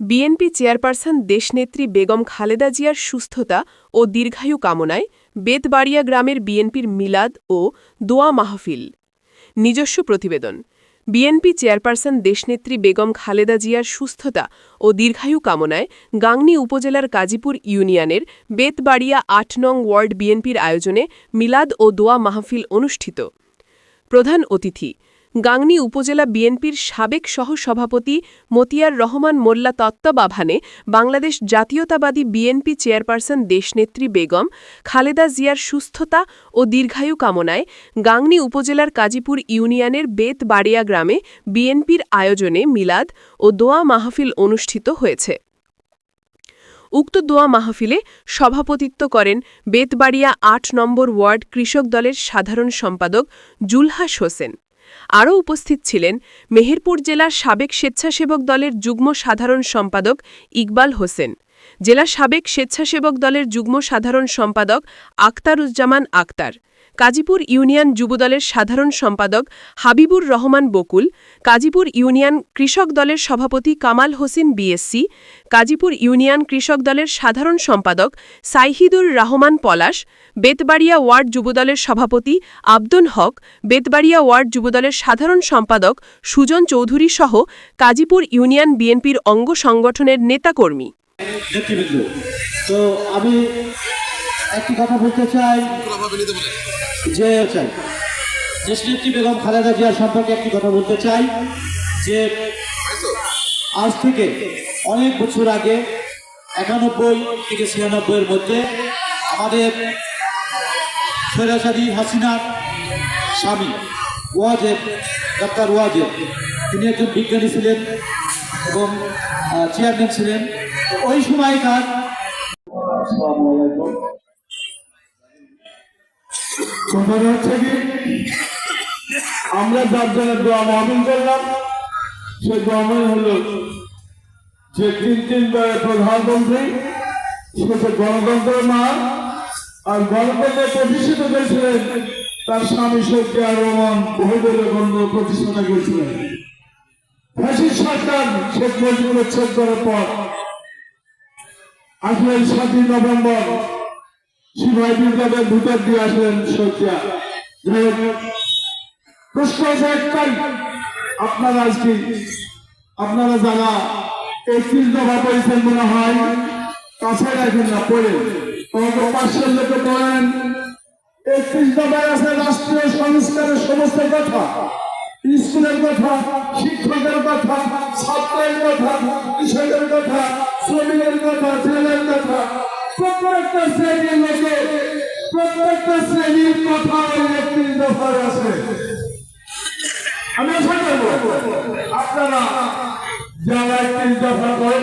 BNP chairperson দেশনেত্রী বেগম খালেদা জিয়ার সুস্থতা ও দীর্ঘায়ু কামনায় বেতবাড়িয়া গ্রামের বিএনপির মিলাদ ও দোয়া মাহফিল। নিজস্ব প্রতিবেদন। বিএনপি চেয়ারপারসন দেশনেত্রী বেগম খালেদা জিয়ার সুস্থতা ও দীর্ঘায়ু কামনায় গাংনী উপজেলার কাজীপুর ইউনিয়নের বেতবাড়িয়া আট নং ওয়ার্ড বিএনপির আয়োজনে মিলাদ ও দোয়া মাহফিল অনুষ্ঠিত। প্রধান অতিথি গাংনী উপজেলা বিএনপির সাবেক সহসভাপতি মতিয়ার রহমান মোল্লা তত্ত্বাবধানে বাংলাদেশ জাতীয়তাবাদী বিএনপি চেয়ারপারসন দেশনেত্রী বেগম, খালেদা জিয়ার সুস্থতা ও দীর্ঘায়ু কামনায় গাংনী উপজেলার কাজীপুর ইউনিয়নের বেতবাড়িয়া গ্রামে বিএনপির আয়োজনে মিলাদ ও দোয়া মাহফিল অনুষ্ঠিত হয়েছে। উক্ত দোয়া মাহফিলে সভাপতিত্ব করেন বেতবাড়িয়া আট নম্বর ওয়ার্ড কৃষক দলের সাধারণ সম্পাদক জুলহাস হোসেন। আরও উপস্থিত ছিলেন মেহেরপুর জেলার সাবেক স্বেচ্ছাসেবক দলের যুগ্ম সাধারণ সম্পাদক ইকবাল হোসেন। জেলা সাবেক স্বেচ্ছাসেবক দলের যুগ্ম সাধারণ সম্পাদক আক্তারুজ্জামান আক্তার কাজীপুর ইউনিয়ন যুবদলের সাধারণ সম্পাদক হাবিবুর রহমান বকুল, কাজীপুর ইউনিয়ন কৃষক দলের সভাপতি কামাল হোসেন বিএসসি, কাজীপুর ইউনিয়ন কৃষক দলের সাধারণ সম্পাদক সাইহিদুর রহমান পলাশ, বেতবাড়িয়া ওয়ার্ড যুবদলের সভাপতি আব্দুল হক, বেতবাড়িয়া ওয়ার্ড যুবদলের সাধারণ সম্পাদক সুজন চৌধুরী সহ কাজীপুর ইউনিয়ন বিএনপির অঙ্গ সংগঠনের নেতাকর্মী। তো আমি একটি কথা বলতে চাই। যে দেশনেত্রী বেগম খালেদা জিয়া সম্পর্কে একটি কথা বলতে চাই, যে আজ থেকে অনেক বছর আগে, একানব্বই থেকে ছিয়ানব্বইয়ের মধ্যে আমাদের সৈরাচারী হাসিনার স্বামী ওয়াজেদ, ডাক্তার ওয়াজেদ, তিনি একজন বিজ্ঞানী ছিলেন এবং চেয়ারম্যান ছিলেন। ওই সময়কার কথাটা হচ্ছে কি? আমরা যার জন্য দোয়া মাহমিল করলাম, সে দোয়া হলো যে তিন তিনবারের প্রধানমন্ত্রী, সে তো গণতন্ত্রের মা, আর গণতন্ত্রে প্রতিষ্ঠিত করেছিলেন তার স্বামী শক্তি আর রহমান বহুদলীয় গণ প্রতিষ্ঠাতা করেছিলেন ফ্যাসিস সরকার শেখ মুজিবুর উচ্ছেদ করার পর আসলে সাতই নভেম্বর আপনারা আজকে, আপনারা যারা একত্রিশ দফা পেয়েছেন মনে হয়, কাছে রাখেন না, পড়ে। পাঁচশোর লোকে পড়েন। একত্রিশ দফায় আছে রাষ্ট্রীয় সংস্কারের সমস্ত কথা। স্কুলের কথা, শিক্ষকের কথা, ছাত্রের কথা, কৃষকের কথা, শ্রমিকের কথা ছেলের কথা। প্রত্যেকটা শ্রেণির প্রত্যেকটা শ্রেণির কথা একত্রিশ দফায় আছে। আমি আশা করব আপনারা যারা একত্রিশ দফা করেন